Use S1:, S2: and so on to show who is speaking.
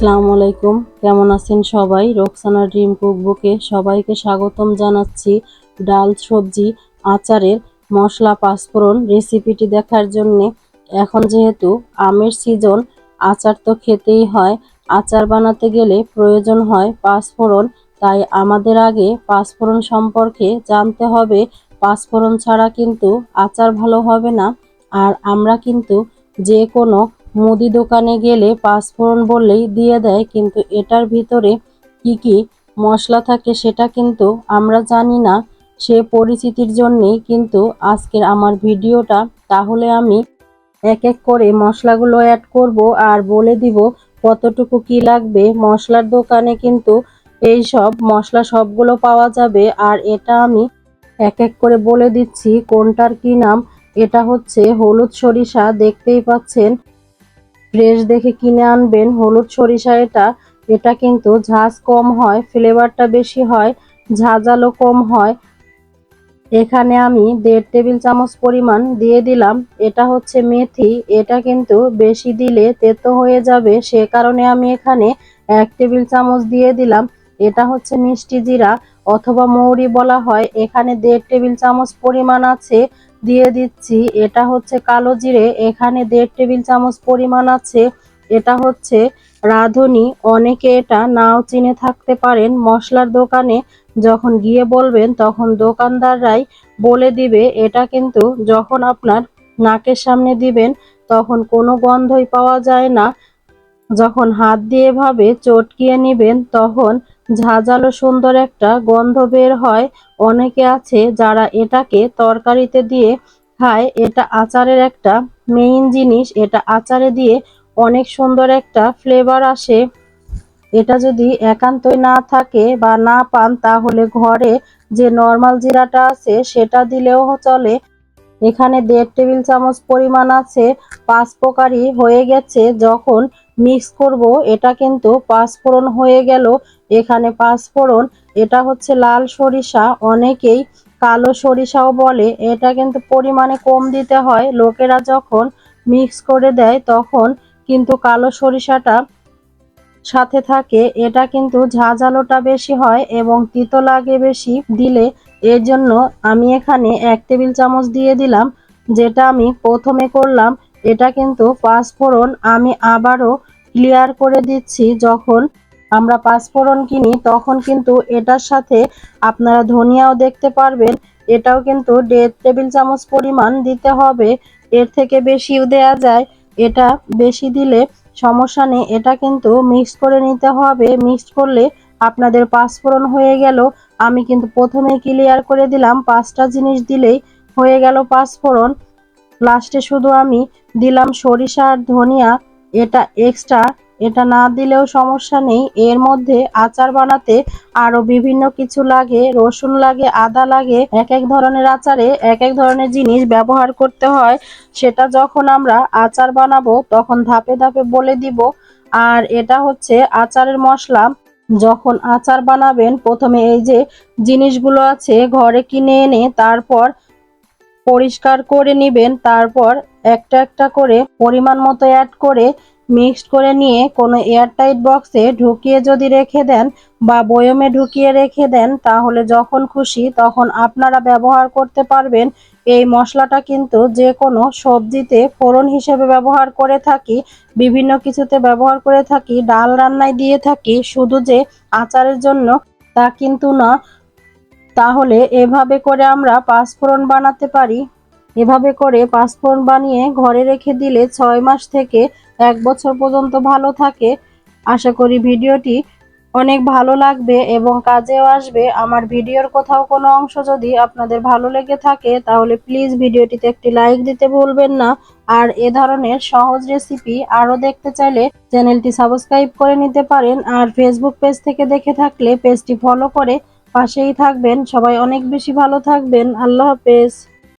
S1: আসসালামু আলাইকুম। কেমন আছেন সবাই? রোকসানা ড্রিম কুকবুকে সবাইকে স্বাগতম জানাচ্ছি। ডাল, সবজি, আচারের মশলা, পাঁচফোড়ন রেসিপিটি দেখার জন্যে। এখন যেহেতু আমের সিজন, আচার তো খেতেই হয়। আচার বানাতে গেলে প্রয়োজন হয় পাঁচফোড়ন। তাই আমাদের আগে পাঁচফোড়ন সম্পর্কে জানতে হবে। পাঁচফোড়ন ছাড়া কিন্তু আচার ভালো হবে না। আর আমরা কিন্তু যে কোনো মুদি দোকানে গেলে পাঁচফোড়ন বললেই দিয়ে দেয়, কিন্তু এটার ভিতরে কি কি মশলা থাকে সেটা কিন্তু আমরা জানি না। সে পরিচিতির জন্যেই কিন্তু আজকের আমার ভিডিওটা। তাহলে আমি এক এক করে মশলাগুলো অ্যাড করব আর বলে দিব কতটুকু কি লাগবে। মশলার দোকানে কিন্তু এই সব মশলা সবগুলো পাওয়া যাবে আর এটা আমি এক এক করে বলে দিচ্ছি কোনটার কি নাম। এটা হচ্ছে হলুদ সরিষা, দেখতেই পাচ্ছেন। ফ্রেশ দেখে কিনে আনবেন। হলুদ সরিষা এটা। এটা কিন্তু ঝাঁজ কম হয়, ফ্লেভারটা বেশি হয়, ঝাঁঝালো কম হয়। এখানে আমি দেড় টেবিল চামচ পরিমাণ দিয়ে দিলাম। এটা হচ্ছে মেথি। এটা কিন্তু বেশি দিলে তেতো হয়ে যাবে। সে কারণে আমি এখানে এক টেবিল চামচ দিয়ে দিলাম। এটা হচ্ছে মিষ্টি জিরা অথবা মৌরি বলা হয়। এখানে দেড় টেবিল চামচ পরিমাণ আছে। দিয়ে দিচ্ছি। এটা হচ্ছে কালো জিরে। এখানে দেড় টেবিল চামচ পরিমাণ আছে। এটা হচ্ছে রাঁধুনি। অনেকে এটা নাও চিনে থাকতে পারেন। মশলার দোকানে যখন গিয়ে বলবেন, তখন দোকানদাররাই বলে দিবে। এটা কিন্তু যখন আপনার নাকের সামনে দিবেন, তখন কোনো গন্ধই পাওয়া যায় না। যখন হাত দিয়ে এভাবে চটকিয়ে নেবেন, তখন ঝাঁঝালো সুন্দর একটা গন্ধ বের হয়। অনেকে আছে যারা এটাকে তরকারিতে দিয়ে খায়। এটা আচারের একটা মেইন জিনিস। এটা আচারে দিয়ে অনেক সুন্দর একটা ফ্লেভার আসে। এটা যদি একান্তই না থাকে বা না পান, তাহলে ঘরে যে নর্মাল জিরাটা আছে, সেটা দিলেও চলে। এখানে দেড় টেবিল চামচ পরিমাণ আছে। পাঁচ প্রকারই হয়ে গেছে। যখন মিক্স করব, এটা কিন্তু পাঁচফোড়ন হয়ে গেল। এখানে পাঁচফোড়ন এটা হচ্ছে লাল সরিষা, অনেকেই কালো সরিষাও বলে, এটা কিন্তু পরিমাণে কম দিতে হয়। লোকেরা যখন মিক্স করে দেয়, তখন কিন্তু কালো সরিষাটা সাথে থাকে। এটা কিন্তু ঝাঁঝালোটা বেশি হয় এবং তিতো লাগে বেশি দিলে। এর জন্য আমি এখানে এক টেবিল চামচ দিয়ে দিলাম, যেটা আমি প্রথমে করলাম। এটা কিন্তু পাঁচফোড়ন আমি আবারও ক্লিয়ার করে দিচ্ছি, যখন আমরা পাঁচফোড়ন কিনি, তখন কিন্তু এটার সাথে আপনারা ধনিয়াও দেখতে পারবেন, এটাও কিন্তু দেড় টেবিল চামচ পরিমাণ দিতে হবে, এর থেকে বেশিও দেয়া যায়, এটা বেশি দিলে সমস্যা নেই, এটা কিন্তু মিক্স করে নিতে হবে মিক্স করলে আপনাদের পাঁচফোড়ন হয়ে গেল, আমি কিন্তু প্রথমেই ক্লিয়ার করে দিলাম, পাঁচটা জিনিস দিলেই হয়ে গেল পাঁচফোড়ন লাস্টে শুধু আমি দিলাম সরিষা আর ধনিয়া, এটা এক্সট্রা এটা না দিলেও সমস্যা নেই। এর মধ্যে আচার বানাতে আরও বিভিন্ন কিছু লাগে, রসুন লাগে, আদা লাগে এক এক ধরনের আচারে এক এক ধরনের জিনিস ব্যবহার করতে হয়। সেটা যখন আমরা আচার বানাবো, তখন ধাপে ধাপে বলে দিব। আর এটা হচ্ছে আচারের মশলা। যখন আচার বানাবেন, প্রথমে এই যে জিনিসগুলো আছে, ঘরে কিনে এনে তারপর পরিষ্কার করে নেবেন, তারপর একটা একটা করে পরিমাণ মতো অ্যাড করে মিক্সড করে নিয়ে কোনো এয়ারটাইট বক্সে ঢুকিয়ে যদি রেখে দেন বা বয়মে ঢুকিয়ে রেখে দেন, তাহলে যখন খুশি তখন আপনারা ব্যবহার করতে পারবেন। এই মশলাটা কিন্তু যে কোনো সবজিতে ফোড়ন হিসেবে ব্যবহার করে থাকি, বিভিন্ন কিছুতে ব্যবহার করে থাকি, ডাল রান্নায় দিয়ে থাকি, শুধু যে আচারের জন্য তা কিন্তু না। তাহলে এভাবে করে আমরা পাঁচফোড়ন বানাতে পারি। এভাবে করে পাঁচফোড়ন বানিয়ে ঘরে রেখে দিলে ছয় মাস থেকে এক বছর পর্যন্ত ভালো থাকে। আশা করি ভিডিওটি অনেক ভালো লাগবে এবং কাজেও আসবে। আমার ভিডিওর কোথাও কোনো অংশ যদি আপনাদের ভালো লেগে থাকে, তাহলে প্লিজ ভিডিওটিতে একটি লাইক দিতে ভুলবেন না। আর এ ধরনের সহজ রেসিপি আরও দেখতে চাইলে চ্যানেলটি সাবস্ক্রাইব করে নিতে পারেন। আর ফেসবুক পেজ থেকে দেখে থাকলে পেজটি ফলো করে পাশেই থাকবেন সবাই অনেক বেশি ভালো থাকবেন। আল্লাহ হাফেজ।